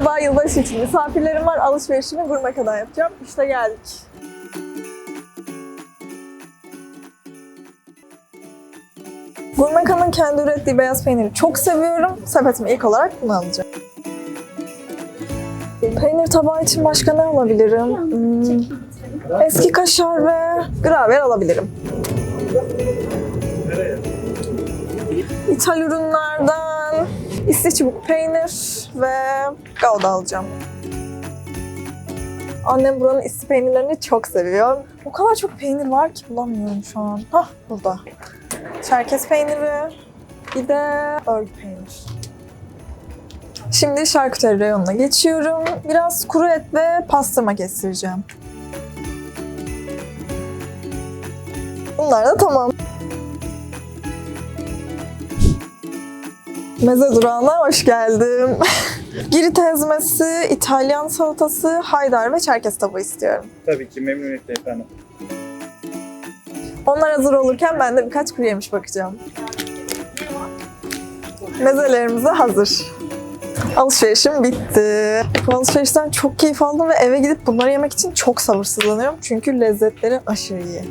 Merhaba, yılbaşı için misafirlerim var. Alışverişimi gurme kadar yapacağım. İşte geldik. Gurmeka'nın kendi ürettiği beyaz peyniri çok seviyorum. Sepetime ilk olarak bunu alacağım. Peynir tabağı için başka ne alabilirim? Hmm, eski kaşar ve gravyer alabilirim. İthal ürünlerden İsli çubuk peynir ve gouda alacağım. Annem buranın isli peynirlerini çok seviyor. O kadar çok peynir var ki bulamıyorum şu an. Hah burada. Çerkez peyniri, bir de örgü peynir. Şimdi şarküteri reyonuna geçiyorum. Biraz kuru et ve pastırma kestireceğim. Bunlar da tamam. Meze durağına hoş geldim. Girit ezmesi, İtalyan salatası, haydar ve çerkez tabağı istiyorum. Tabii ki memnuniyetle efendim. Onlar hazır olurken ben de birkaç kuru yemiş bakacağım. Mezelerimiz de hazır. Alışverişim bitti. Bu alışverişten çok keyif aldım ve eve gidip bunları yemek için çok sabırsızlanıyorum. Çünkü lezzetleri aşırı iyi.